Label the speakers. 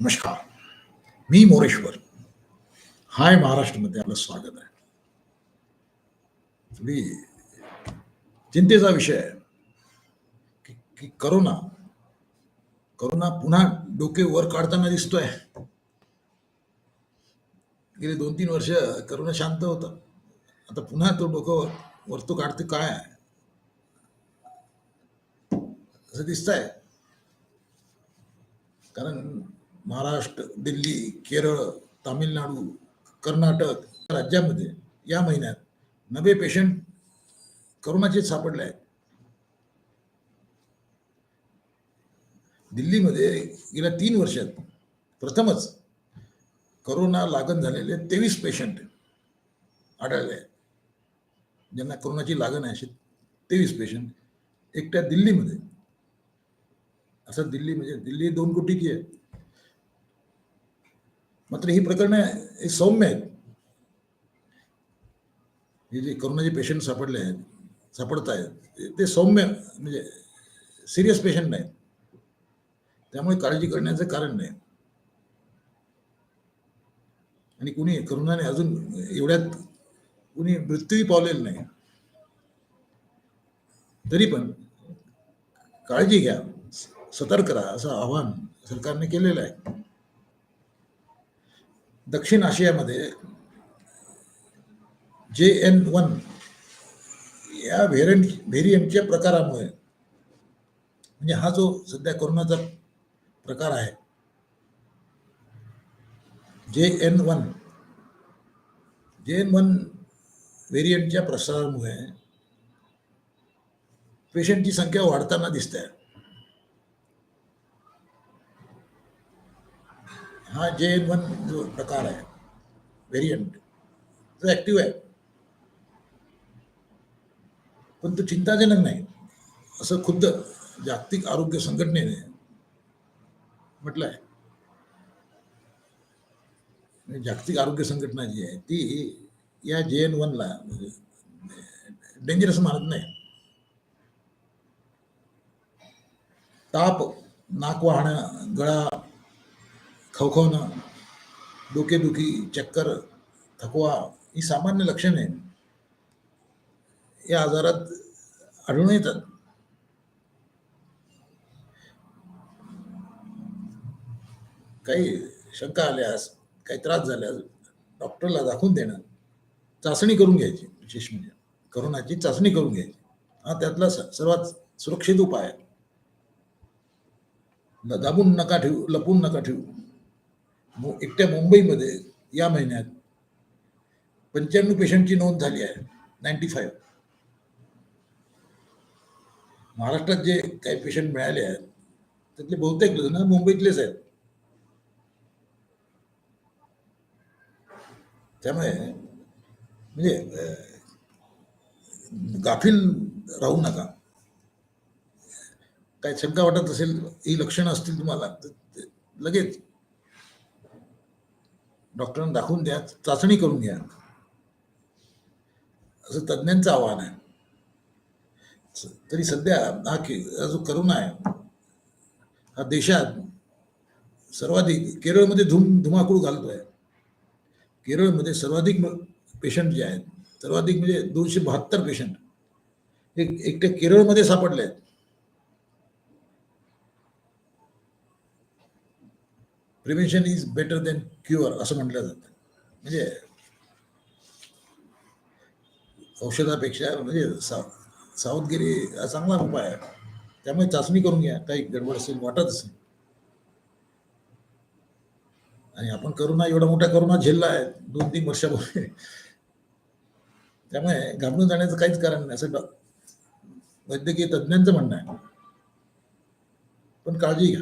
Speaker 1: नमस्कार. मी मोरेश्वर. हाय महाराष्ट्रमध्ये आपलं स्वागत आहे. थोडी चिंतेचा विषय आहे. की की करोना करोना पुन्हा डोके वर काढताना दिसतोय. गेले दोन तीन वर्ष करोना शांत होता. आता पुन्हा तो डोकं वर- तो काढते काय आहे? असं दिसतंय. कारण महाराष्ट्र दिल्ली केरळ तामिळनाडू कर्नाटक राज्यामध्ये या महिन्यात नवे पेशंट करोनाचे सापडले आहेत. दिल्लीमध्ये गेल्या तीन वर्षात प्रथमच करोना लागण झालेले तेवीस पेशंट आढळले आहेत. ज्यांना करोनाची लागण आहे असे तेवीस पेशंट एकट्या दिल्लीमध्ये. असं दिल्ली म्हणजे दिल्ली दोन कोटीची आहे. मात्र ही प्रकरणं हे सौम्य आहेत. हे जे करोनाचे पेशंट सापडले आहेत सापडत आहेत ते- सौम्य म्हणजे सिरियस पेशंट नाहीत. त्यामुळे काळजी करण्याचं कारण नाही. आणि कुणी करोनाने अजून एवढ्यात कुणी मृत्यूही पावलेला नाही. तरी पण काळजी घ्या सतर्क राहा असं आवाहन सरकारने केलेलं आहे. दक्षिण आशियामध्ये जे एन वन या व्हेरियंट व्हेरियंटच्या प्रकारामुळे म्हणजे हा जो सध्या कोरोनाचा प्रकार आहे J N one J N one व्हेरियंटच्या प्रसारामुळे पेशंटची संख्या वाढताना दिसते हा जे एन वन जो प्रकार आहे व्हेरियंट जो ॲक्टिव्ह आहे. पण तो चिंताजनक नाही. असं खुद्द जागतिक आरोग्य संघटनेने म्हटलं आहे जागतिक आरोग्य संघटना जी आहे ती या जे एन वनला डेंजरस म्हणजे मानत नाही. ताप नाक वाहणं गळा खवखवणं डोकेदुखी चक्कर थकवा ही सामान्य लक्षणे या आजारात आढळून येतात. काही शंका आल्यास काही त्रास झाल्यास डॉक्टरला दाखवून देणं चाचणी करून घ्यायची विशेष म्हणजे करोनाची चाचणी करून घ्यायची. हा त्यातला स- सर्वात सुरक्षित उपाय आहे. न- दाबून नका ठेवू लपून नका ठेवू. एकट्या मुंबईमध्ये या महिन्यात पंच्याण्णव पेशंटची नोंद झाली आहे नाईन्टी फाईव्ह महाराष्ट्रात जे काही पेशंट मिळाले आहेत त्यातले बहुतेक जण मुंबईतलेच आहेत. त्यामुळे म्हणजे गाफील राहू नका. काय शंका वाटत असेल ही लक्षणं असतील तुम्हाला लगेच डॉक्टरांना दाखवून द्या चाचणी करून घ्या. असं तज्ज्ञांचं आव्हान आहे. तरी सध्या हा के- जो करोना आहे हा देशात सर्वाधिक केरळमध्ये धूम धुमाकूळ घालतोय. केरळमध्ये सर्वाधिक पेशंट जे आहेत सर्वाधिक म्हणजे दोनशे बहात्तर पेशंट हे एकट्या केरळमध्ये सापडले आहेत. Prevention is better than cure असं म्हटलं जातं. म्हणजे औषधापेक्षा म्हणजे सा सावधगिरी हा चांगला उपाय आहे. त्यामुळे चाचणी करून घ्या. काही गडबड असेल वाटत असेल. आणि आपण करोना एवढा मोठा करोना झेलला आहे दोन तीन वर्षापूर्वी. त्यामुळे घाबरून जाण्याचं काहीच कारण नाही. असं वैद्यकीय तज्ज्ञांचं म्हणणं आहे. पण काळजी घ्या.